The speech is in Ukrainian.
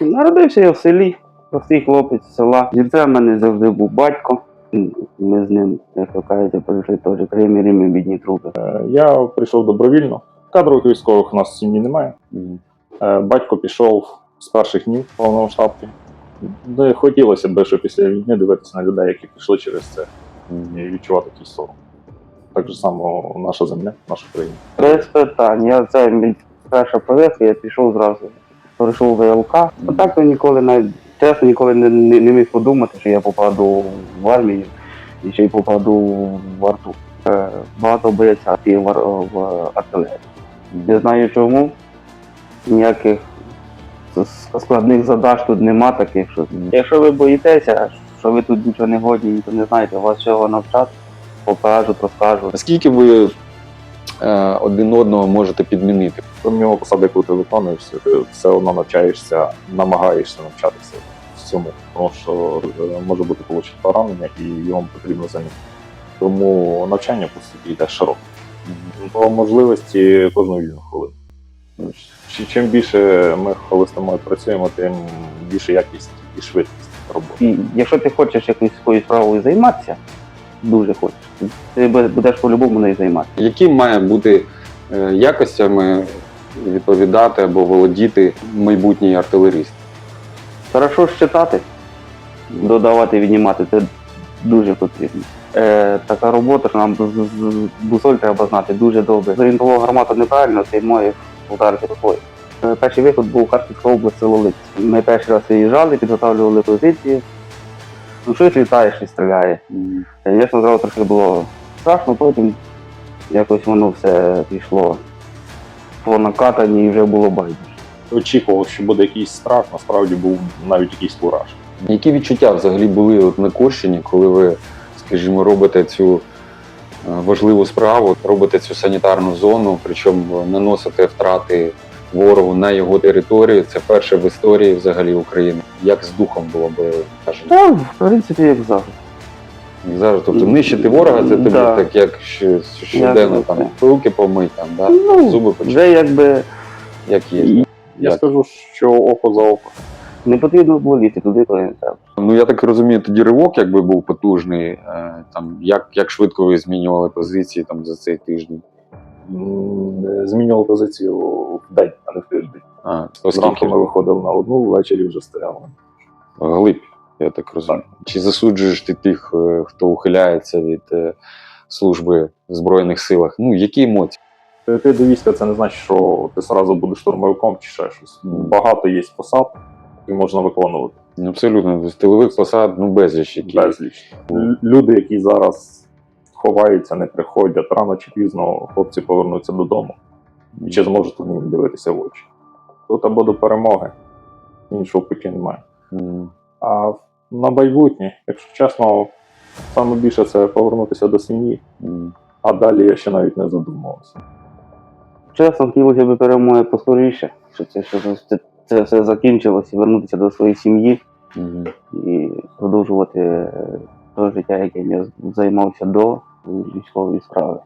Народився я в селі, простий хлопець з села. Зірцем в мене завжди був батько. Ми з ним, як ви кажете, пройшли теж Кримі, Римі, бідні трупи. Е, Я прийшов добровільно. Кадрових військових у нас в сім'ї немає. Е, Батько пішов з перших днів повномасштабки. Де хотілося б, щоб після війни дивитися на людей, які пішли через це, і відчувати якийсь сором. Так же само наша земля, наша країна. Без питань. Я це перша повістка, я пішов зразу. Пройшов ВЛК. А так то ніколи навіть чесно ніколи не, не, не міг подумати, що я попаду в армію і ще й попаду в арту. Е, Багато бояться і в, в артилерії. Не знаю чому. Ніяких складних задач тут нема таких, що якщо ви боїтеся, що ви тут нічого не годні, то не знаєте, вас чого навчати, покажуть, розкажуть. Наскільки ви е, один одного можете підмінити? Помимо посади, яку ти виконуєш, ти все одно навчаєшся, намагаєшся навчатися всьому. Тому що е, може бути получити поранення і йому потрібно замінити. Тому навчання по суті йде широко. По можливості кожну вільну хвилину. Чим більше ми холостимо працюємо, тим більше якість і швидкість роботи. І якщо ти хочеш якоюсь своєю справою займатися, дуже хочеш, ти будеш по-любому нею займатися. Які має бути е, якостями відповідати або володіти майбутній артилеріст? Хорошо ж читати, додавати, віднімати, це дуже потрібно. Е, така робота, що нам бусоль треба знати дуже добре. Зорієнтував гармату неправильно, ти можеш ударити рукою. Е, Перший виход був Харківська область, село Липці. Ми перший раз виїжджали, підготовлювали позиції. Ну, щось літає, щось стріляє. Звісно, зразу трохи було страшно, потім якось воно все пішло по накатанні і вже було байдуже. Очікував, що буде якийсь страх, насправді був навіть якийсь кураж. Які відчуття взагалі були от на Курщині, коли ви, скажімо, робите цю е, важливу справу, робите цю санітарну зону, причому наносите втрати ворогу на його території? Це перше в історії взагалі України. Як з духом було бойовим? кажуть? Та, в принципі, як завжди. Як Зараз, тобто нищити ворога, це тобі Да. так, як щ- щоденно Як там руки помий, там, да? Ну, зуби почистити, Вже якби як є. і Я Як? скажу, що око за око. не потрібно було лізти туди, коли не треба. Ну я так розумію, тоді ривок якби був потужний. е, Там як, як швидко ви змінювали позиції там за цей тиждень? М, Змінювали позицію в день, а не в тиждень. А, Зранку оскільки ми виходили на одну, ввечері вже стояли. глиб, я так розумію. Чи засуджуєш ти тих, е, хто ухиляється від е, служби в Збройних силах? Ну, які емоції? Ти до війська це не значить, що ти одразу будеш штурмовиком чи ще щось. Багато є посад, і можна виконувати Ну, абсолютно, тилових посад, ну безліч які. безліч. Люди, які зараз ховаються, не приходять, рано чи пізно хлопці повернуться додому. І чи зможуть вони їм дивитися в очі. Тут або до перемоги, іншого путі немає. М, А на майбутнє, якщо чесно, саме більше це повернутися до сім'ї, м. а далі я ще навіть не задумувався. Чесно, хотілося б перемоги поскоріше, щоб це, щоб це, це все закінчилось і вернутися до своєї сім'ї Мгм. і продовжувати те життя, яким я займався до військової справи.